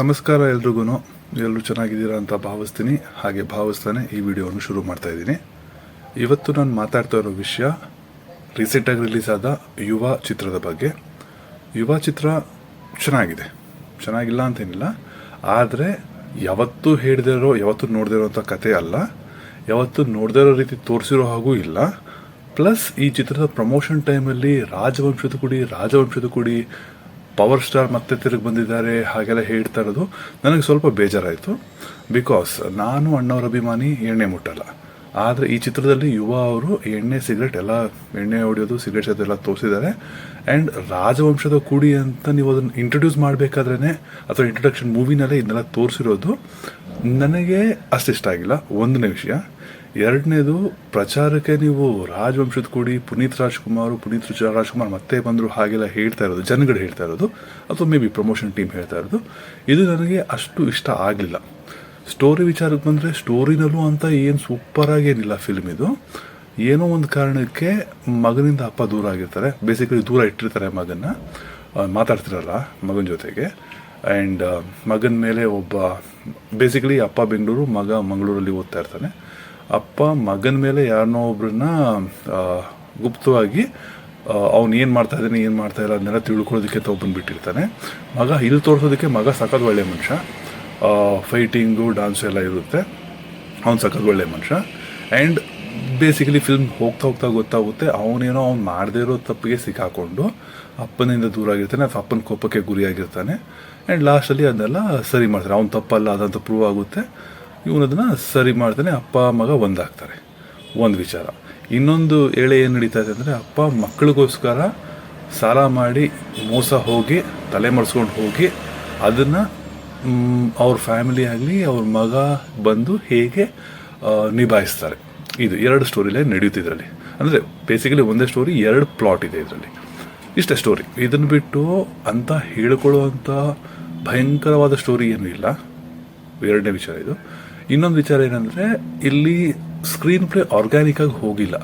ನಮಸ್ಕಾರ ಎಲ್ರಿಗೂ. ಎಲ್ಲರೂ ಚೆನ್ನಾಗಿದ್ದೀರಾ ಅಂತ ಭಾವಿಸ್ತೀನಿ. ಹಾಗೆ ಭಾವಿಸ್ತಾನೆ ಈ ವಿಡಿಯೋವನ್ನು ಶುರು ಮಾಡ್ತಾ ಇದ್ದೀನಿ. ಇವತ್ತು ನಾನು ಮಾತಾಡ್ತಾ ಇರೋ ವಿಷಯ ರೀಸೆಂಟಾಗಿ ರಿಲೀಸ್ ಆದ ಯುವ ಚಿತ್ರದ ಬಗ್ಗೆ. ಯುವ ಚಿತ್ರ ಚೆನ್ನಾಗಿದೆ. ಚೆನ್ನಾಗಿಲ್ಲ ಅಂತೇನಿಲ್ಲ. ಆದರೆ ಯಾವತ್ತೂ ಹೇಳಿದಿರೋ ಯಾವತ್ತೂ ಅಂತ ಕತೆ ಅಲ್ಲ. ಯಾವತ್ತು ನೋಡದೇ ಇರೋ ರೀತಿ ತೋರಿಸಿರೋ ಹಾಗೂ ಇಲ್ಲ. ಪ್ಲಸ್ ಈ ಚಿತ್ರದ ಪ್ರಮೋಷನ್ ಟೈಮಲ್ಲಿ ರಾಜವಂಶದ ಕುಡಿ ರಾಜವಂಶದ ಕುಡಿ ಪವರ್ ಸ್ಟಾರ್ ಮತ್ತೆ ತಿರುಗಿ ಬಂದಿದ್ದಾರೆ, ಹಾಗೆಲ್ಲ ಹೇಳ್ತಾ ಇರೋದು. ನನಗೆ ಸ್ವಲ್ಪ ಬೇಜಾರಾಯಿತು. ಬಿಕಾಸ್ ನಾನು ಅಣ್ಣವ್ರ ಅಭಿಮಾನಿ ಎಣ್ಣೆ ಮುಟ್ಟಲ್ಲ. ಆದರೆ ಈ ಚಿತ್ರದಲ್ಲಿ ಯುವ ಅವರು ಎಣ್ಣೆ, ಸಿಗರೆಟ್ ಎಲ್ಲ, ಎಣ್ಣೆ ಹೊಡೆಯೋದು ಸಿಗರೆಟ್ಸ್ ಅದೆಲ್ಲ ತೋರಿಸಿದ್ದಾರೆ. ಆ್ಯಂಡ್ ರಾಜವಂಶದ ಕೂಡಿ ಅಂತ ನೀವು ಅದನ್ನು ಇಂಟ್ರೊಡ್ಯೂಸ್ ಮಾಡಬೇಕಾದ್ರೇ ಅಥವಾ ಇಂಟ್ರೊಡಕ್ಷನ್ ಮೂವಿನಲ್ಲೇ ಇದನ್ನೆಲ್ಲ ತೋರಿಸಿರೋದು, ನನಗೆ ಅಷ್ಟಿಷ್ಟ ಆಗಿಲ್ಲ. ಒಂದನೇ ವಿಷಯ. ಎರಡನೇದು, ಪ್ರಚಾರಕ್ಕೆ ನೀವು ರಾಜವಂಶದ ಕೂಡಿ ಪುನೀತ್ ರಾಜ್ಕುಮಾರ್ ಪುನೀತ್ ರಾಜ್ಕುಮಾರ್ ಮತ್ತೆ ಬಂದರು ಹಾಗೆಲ್ಲ ಹೇಳ್ತಾ ಇರೋದು, ಜನಗಳು ಹೇಳ್ತಾ ಇರೋದು, ಅಥವಾ ಮೇ ಬಿ ಪ್ರಮೋಷನ್ ಟೀಮ್ ಹೇಳ್ತಾ ಇರೋದು, ಇದು ನನಗೆ ಅಷ್ಟು ಇಷ್ಟ ಆಗಲಿಲ್ಲ. ಸ್ಟೋರಿ ವಿಚಾರಕ್ಕೆ ಬಂದರೆ ಸ್ಟೋರಿನಲ್ಲೂ ಅಂತ ಏನು ಸೂಪರಾಗಿ ಏನಿಲ್ಲ ಫಿಲ್ಮ್ ಇದು. ಏನೋ ಒಂದು ಕಾರಣಕ್ಕೆ ಮಗನಿಂದ ಅಪ್ಪ ದೂರ ಆಗಿರ್ತಾರೆ. ಬೇಸಿಕಲಿ ದೂರ ಇಟ್ಟಿರ್ತಾರೆ ಮಗನ್ನ. ಮಾತಾಡ್ತಿರಲ್ಲ ಮಗನ ಜೊತೆಗೆ. ಆ್ಯಂಡ್ ಮಗನ ಮೇಲೆ ಒಬ್ಬ ಬೇಸಿಕಲಿ ಅಪ್ಪ ಬೆಂಗಳೂರು, ಮಗ ಮಂಗಳೂರಲ್ಲಿ ಓದ್ತಾ ಇರ್ತಾನೆ. ಅಪ್ಪ ಮಗನ ಮೇಲೆ ಯಾರನ್ನೋ ಒಬ್ಬರನ್ನ ಗುಪ್ತವಾಗಿ ಅವ್ನು ಏನು ಮಾಡ್ತಾ ಇದ್ದಾನೆ, ಏನು ಮಾಡ್ತಾ ಇಲ್ಲ ಅದನ್ನೆಲ್ಲ ತಿಳ್ಕೊಳ್ಳೋದಕ್ಕೆ ತೊಗೊಂಡು ಬಿಟ್ಟಿರ್ತಾನೆ. ಮಗ ಇಲ್ಲಿ ತೋರಿಸೋದಕ್ಕೆ ಮಗ ಸಖತ್ ಒಳ್ಳೆ ಮನುಷ್ಯ. ಫೈಟಿಂಗು ಡಾನ್ಸು ಎಲ್ಲ ಇರುತ್ತೆ. ಅವ್ನು ಸಖತ್ ಒಳ್ಳೆ ಮನುಷ್ಯ. ಆ್ಯಂಡ್ ಬೇಸಿಕಲಿ ಫಿಲ್ಮ್ ಹೋಗ್ತಾ ಹೋಗ್ತಾ ಗೊತ್ತಾಗುತ್ತೆ. ಅವನೇನೋ ಅವ್ನು ಮಾಡದೇ ಇರೋ ತಪ್ಪಿಗೆ ಸಿಕ್ಕಾಕೊಂಡು ಅಪ್ಪನಿಂದ ದೂರ ಆಗಿರ್ತಾನೆ, ಅಥವಾ ಅಪ್ಪನ ಕೋಪಕ್ಕೆ ಗುರಿಯಾಗಿರ್ತಾನೆ ಆ್ಯಂಡ್ ಲಾಸ್ಟಲ್ಲಿ ಅದನ್ನೆಲ್ಲ ಸರಿ ಮಾಡ್ತಾರೆ. ಅವ್ನು ತಪ್ಪಲ್ಲ, ಅದಂತ ಪ್ರೂವ್ ಆಗುತ್ತೆ. ಇವನು ಅದನ್ನು ಸರಿ ಮಾಡ್ತಾನೆ, ಅಪ್ಪ, ಮಗ ಒಂದಾಗ್ತಾರೆ. ಒಂದು ವಿಚಾರ. ಇನ್ನೊಂದು ಎಳೆ ಏನು ನಡೀತಾ ಇದೆ ಅಂದರೆ, ಅಪ್ಪ ಮಕ್ಕಳಿಗೋಸ್ಕರ ಸಾಲ ಮಾಡಿ ಮೋಸ ಹೋಗಿ, ತಲೆ ಮರೆಸ್ಕೊಂಡು ಹೋಗಿ, ಅದನ್ನು ಅವ್ರ ಫ್ಯಾಮಿಲಿ ಆಗಲಿ, ಅವ್ರ ಮಗ ಬಂದು ಹೇಗೆ ನಿಭಾಯಿಸ್ತಾರೆ. ಇದು ಎರಡು ಸ್ಟೋರಿಲೇ ನಡೆಯುತ್ತಿದ್ರಲ್ಲಿ ಅಂದರೆ ಬೇಸಿಕಲಿ ಒಂದೇ ಸ್ಟೋರಿ ಎರಡು ಪ್ಲಾಟ್ ಇದೆ ಇದರಲ್ಲಿ. ಇಷ್ಟೇ ಸ್ಟೋರಿ ಇದನ್ನು ಬಿಟ್ಟು ಅಂತ ಹೇಳ್ಕೊಳ್ಳುವಂಥ ಭಯಂಕರವಾದ ಸ್ಟೋರಿ ಏನೂ ಇಲ್ಲ. ಎರಡನೇ ವಿಚಾರ ಇದು. ಇನ್ನೊಂದು ವಿಚಾರ ಏನಂದರೆ, ಇಲ್ಲಿ ಸ್ಕ್ರೀನ್ ಪ್ಲೇ ಆರ್ಗ್ಯಾನಿಕ್ ಆಗಿ ಹೋಗಿಲ್ಲ.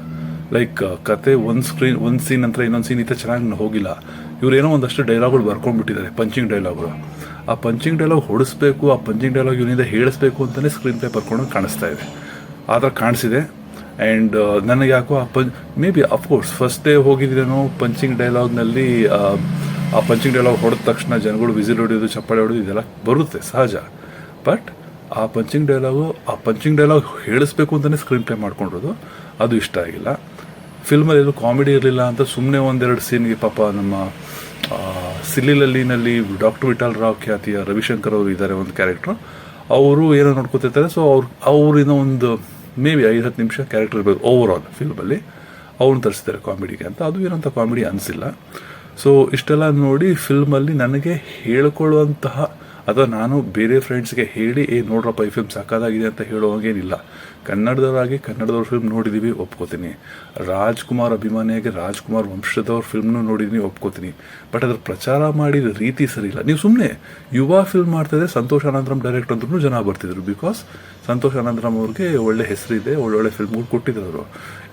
ಲೈಕ್ ಕತೆ ಒಂದು ಸ್ಕ್ರೀನ್ ಒಂದು ಸೀನ್ ನಂತರ ಇನ್ನೊಂದು ಸೀನ್ ಇತ್ತ ಚೆನ್ನಾಗಿ ಹೋಗಿಲ್ಲ. ಇವ್ರು ಏನೋ ಒಂದಷ್ಟು ಡೈಲಾಗ್ಗಳು ಬರ್ಕೊಂಡ್ಬಿಟ್ಟಿದ್ದಾರೆ ಪಂಚಿಂಗ್ ಡೈಲಾಗ್ಗಳು ಆ ಪಂಚಿಂಗ್ ಡೈಲಾಗ್ ಹೊಡಿಸ್ಬೇಕು, ಆ ಪಂಚಿಂಗ್ ಡೈಲಾಗ್ ಇವನಿಂದ ಹೇಳಿಸ್ಬೇಕು ಅಂತಲೇ ಸ್ಕ್ರೀನ್ ಪ್ಲೇ ಬರ್ಕೊಂಡು ಕಾಣಿಸ್ತಾ ಇದೆ. ಆ ಥರ ಕಾಣಿಸಿದೆ. ಆ್ಯಂಡ್ ನನಗೆ ಯಾಕೋ ಆ punch may be of course first day ಹೋಗಿದ್ರೇನೋ punching ಡೈಲಾಗ್ನಲ್ಲಿ ಆ ಪಂಚಿಂಗ್ ಡೈಲಾಗ್ ಹೊಡೆದ ತಕ್ಷಣ ಜನಗಳು ವಿಸಿಲ್ ಹೊಡೆಯೋದು, ಚಪ್ಪಾಳೆ ಹೊಡೆಯೋದು, ಇದೆಲ್ಲ ಬರುತ್ತೆ, ಸಹಜ. ಬಟ್ ಆ ಪಂಚಿಂಗ್ ಡೈಲಾಗು ಆ ಪಂಚಿಂಗ್ ಡೈಲಾಗ್ ಹೇಳಿಸ್ಬೇಕು ಅಂತಲೇ ಸ್ಕ್ರೀನ್ ಪ್ಲೇ ಮಾಡ್ಕೊಂಡಿರೋದು, ಅದು ಇಷ್ಟ ಆಗಿಲ್ಲ. ಫಿಲ್ಮಲ್ಲಿ ಏನು ಕಾಮಿಡಿ ಇರಲಿಲ್ಲ ಅಂತ ಸುಮ್ಮನೆ ಒಂದೆರಡು ಸೀನ್ಗೆ ಪಾಪ ನಮ್ಮ ಸಿಲ್ಲಿಲಲ್ಲಿನಲ್ಲಿ ಡಾಕ್ಟರ್ ವಿಠಲ್ ರಾವ್ ಖ್ಯಾತಿಯ ರವಿಶಂಕರ್ ಅವರು ಇದ್ದಾರೆ ಒಂದು ಕ್ಯಾರೆಕ್ಟ್ರು. ಅವರು ಏನೋ ನೋಡ್ಕೊತಿರ್ತಾರೆ. ಸೊ ಅವ್ರು, ಅವರಿನ ಒಂದು ಮೇ ಬಿ ಐದು, ಹತ್ತು ನಿಮಿಷ ಕ್ಯಾರೆಕ್ಟರ್ ಇರಬೇಕು ಓವರ್ ಆಲ್ ಫಿಲ್ಮಲ್ಲಿ. ಅವ್ರನ್ನ ತರಿಸ್ತಾರೆ ಕಾಮಿಡಿಗೆ ಅಂತ. ಅದು ಏನಂತ ಕಾಮಿಡಿ ಅನಿಸಿಲ್ಲ. ಸೊ ಇಷ್ಟೆಲ್ಲ ನೋಡಿ ಫಿಲ್ಮಲ್ಲಿ ನನಗೆ ಹೇಳ್ಕೊಳ್ಳುವಂತಹ ಅಥವಾ ನಾನು ಬೇರೆ ಫ್ರೆಂಡ್ಸ್ಗೆ ಹೇಳಿ, ಏ, ನೋಡ್ರಪ್ಪ, ಈ ಫಿಲ್ಮ್ ಸಾಕಾಗಿದೆ ಅಂತ ಹೇಳೋ ಹಾಗೇನಿಲ್ಲ ಕನ್ನಡದವರಾಗಿ ಕನ್ನಡದವ್ರ ಫಿಲ್ಮ್ ನೋಡಿದ್ದೀವಿ ಒಪ್ಕೋತೀನಿ. ರಾಜ್ಕುಮಾರ್ ಅಭಿಮಾನಿಯಾಗಿ ರಾಜ್ಕುಮಾರ್ ವಂಶದವ್ರ ಫಿಲ್ಮ್ನು ನೋಡಿದ್ದೀನಿ ಒಪ್ಕೋತೀನಿ. ಬಟ್ ಅದ್ರ ಪ್ರಚಾರ ಮಾಡಿದ ರೀತಿ ಸರಿ ಇಲ್ಲ. ನೀವು ಸುಮ್ಮನೆ ಯುವ ಫಿಲ್ಮ್ ಮಾಡ್ತಾಯಿದ್ರೆ ಸಂತೋಷ್ ಅನಂತರಂ ಡೈರೆಕ್ಟ್ ಅಂದ್ರೂ ಜನ ಬರ್ತಿದ್ರು. ಬಿಕಾಸ್ ಸಂತೋಷ್ ಅನಂತರಂ ಅವ್ರಿಗೆ ಒಳ್ಳೆ ಹೆಸರಿದೆ, ಒಳ್ಳೊಳ್ಳೆ ಫಿಲ್ಮ್ಗಳು ಕೊಟ್ಟಿದ್ರು ಅವರು.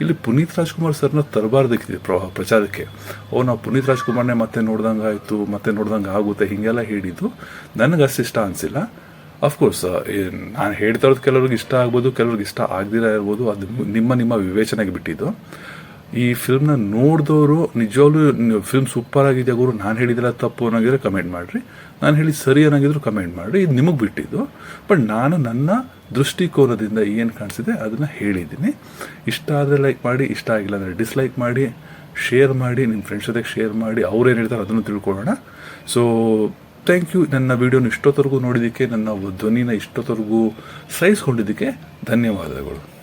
ಇಲ್ಲಿ ಪುನೀತ್ ರಾಜ್ಕುಮಾರ್ ಸರ್ನ ತರಬಾರ್ದಕ್ಕಿದೆ ಪ್ರ ಪ್ರಚಾರಕ್ಕೆ. ಓ, ನಾವು ಪುನೀತ್ ರಾಜ್ಕುಮಾರ್ನೇ ಮತ್ತೆ ನೋಡ್ದಂಗೆ ಆಯಿತು, ಮತ್ತೆ ನೋಡ್ದಂಗೆ ಆಗುತ್ತೆ, ಹೀಗೆಲ್ಲ ಹೇಳಿದ್ದು ನನಗೆ ಅಷ್ಟು ಇಷ್ಟ ಅನಿಸಿಲ್ಲ ಅಫ್ಕೋರ್ಸ್ ನಾನು ಹೇಳ್ತಾ ಇರೋದು ಕೆಲವ್ರಿಗೆ ಇಷ್ಟ ಆಗ್ಬೋದು, ಕೆಲವ್ರಿಗೆ ಇಷ್ಟ ಆಗದಿರ ಇರ್ಬೋದು, ಅದು ನಿಮ್ಮ ನಿಮ್ಮ ವಿವೇಚನೆಗೆ ಬಿಟ್ಟಿದ್ದು. ಈ ಫಿಲ್ಮ್ನ ನೋಡಿದವರು ನಿಜವಾಗ್ಲೂ ಫಿಲ್ಮ್ ಸೂಪರ್ ಆಗಿದೆ ಗುರು? ನಾನು ಹೇಳಿದಿಲ್ಲ ತಪ್ಪು ಅನ್ನೋಗಿದ್ರೆ ಕಮೆಂಟ್ ಮಾಡಿರಿ. ನಾನು ಹೇಳಿ ಸರಿ ಅನ್ನೋಗಿದ್ರು ಕಮೆಂಟ್ ಮಾಡಿರಿ. ಇದು ನಿಮಗೆ ಬಿಟ್ಟಿದ್ದು. ಬಟ್ ನಾನು ನನ್ನ ದೃಷ್ಟಿಕೋನದಿಂದ ಏನು ಕಾಣಿಸಿದೆ ಅದನ್ನು ಹೇಳಿದ್ದೀನಿ. ಇಷ್ಟ ಆದರೆ ಲೈಕ್ ಮಾಡಿ, ಇಷ್ಟ ಆಗಿಲ್ಲ ಅಂದರೆ ಡಿಸ್ಲೈಕ್ ಮಾಡಿ ಶೇರ್ ಮಾಡಿ ನಿಮ್ಮ ಫ್ರೆಂಡ್ಸ್ ಜೊತೆಗೆ ಶೇರ್ ಮಾಡಿ ಅವ್ರೇನು ಹೇಳ್ತಾರೆ ಅದನ್ನು ತಿಳ್ಕೊಳ್ಳೋಣ. ಸೊ ಥ್ಯಾಂಕ್ ಯು ನನ್ನ ವಿಡಿಯೋನ ಇಷ್ಟೊತ್ತರೆಗೂ ನೋಡಿದ್ದಕ್ಕೆ, ನನ್ನ ಧ್ವನಿನ ಇಷ್ಟೊತ್ತರೆಗೂ ಸಹಿಸ್ಕೊಂಡಿದ್ದಕ್ಕೆ ಧನ್ಯವಾದಗಳು.